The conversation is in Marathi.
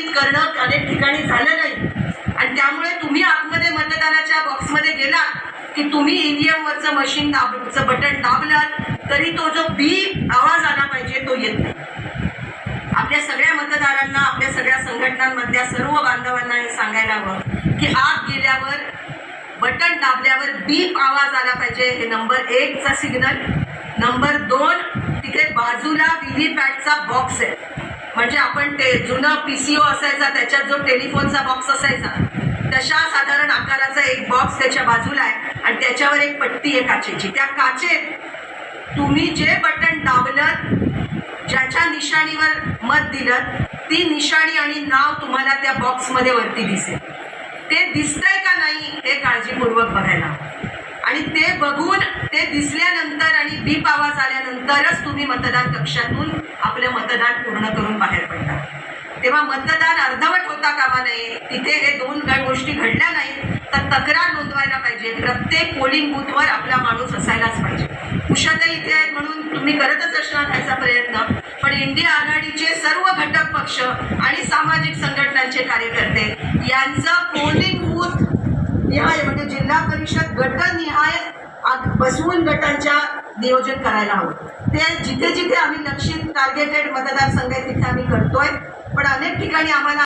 व्यवस्थित करणं अनेक ठिकाणी झालं नाही. आणि त्यामुळे तुम्ही आतमध्ये मतदानाच्या बॉक्समध्ये गेलात की तुम्ही ईव्हीएम वरचं मशीन दाबचं बटन दाबलात तरी तो जो बी आवाज आला पाहिजे तो येत नाही. आपल्या सगळ्या मतदारांना आपल्या सगळ्या संघटनांमधल्या सर्व बांधवांना हे सांगायला हवं की आत गेल्यावर बटन दाबल्यावर बीप आवाज आला पाहिजे हे नंबर एकचा सिग्नल नंबर दोन तिथे बाजूला व्हीव्हीपॅटचा बॉक्स आहे. म्हणजे ते पी सी ओ असायचा त्याच्यात जो टेलिफोनचा बॉक्स असायचा तशा साधारण आकाराचा एक बॉक्स त्याच्या बाजूला आहे आणि त्याच्यावर एक पट्टी आहे काचेची. त्या काचेत तुम्ही जे बटन दाबलं ज्याच्या निशाणीवर मत दिलं ती निशाणी आणि नाव तुम्हाला त्या बॉक्समध्ये वरती दिसेल. ते दिसतंय का नाही हे काळजीपूर्वक बघायला आणि ते बघून ते दिसल्यानंतर आणि बीप आवाज तरच तुम्ही मतदान कक्षातून आपलं मतदान पूर्ण करून बाहेर पडता. तेव्हा मतदान अर्धवट होता कामा नये. तिथे हे दोन गोष्टी घडल्या नाहीत तर तक्रार नोंदवायला पाहिजे. प्रत्येक पोलिंग बूथवर आपला माणूस असायलाच पाहिजे. उषाताई इथे आहेत म्हणून तुम्ही करतच असणार त्याचा प्रयत्न पण इंडिया आघाडीचे सर्व घटक पक्ष आणि सामाजिक संघटनांचे कार्यकर्ते यांचं पोलिंग बूथ निहाय म्हणजे जिल्हा परिषद गटनिहाय बसवून गटांच्या नियोजन करायला हवं. ते जिथे जिथे आम्ही लक्षित टार्गेटेड मतदारसंघ आहे तिथे आम्ही करतोय. पण अनेक ठिकाणी आम्हाला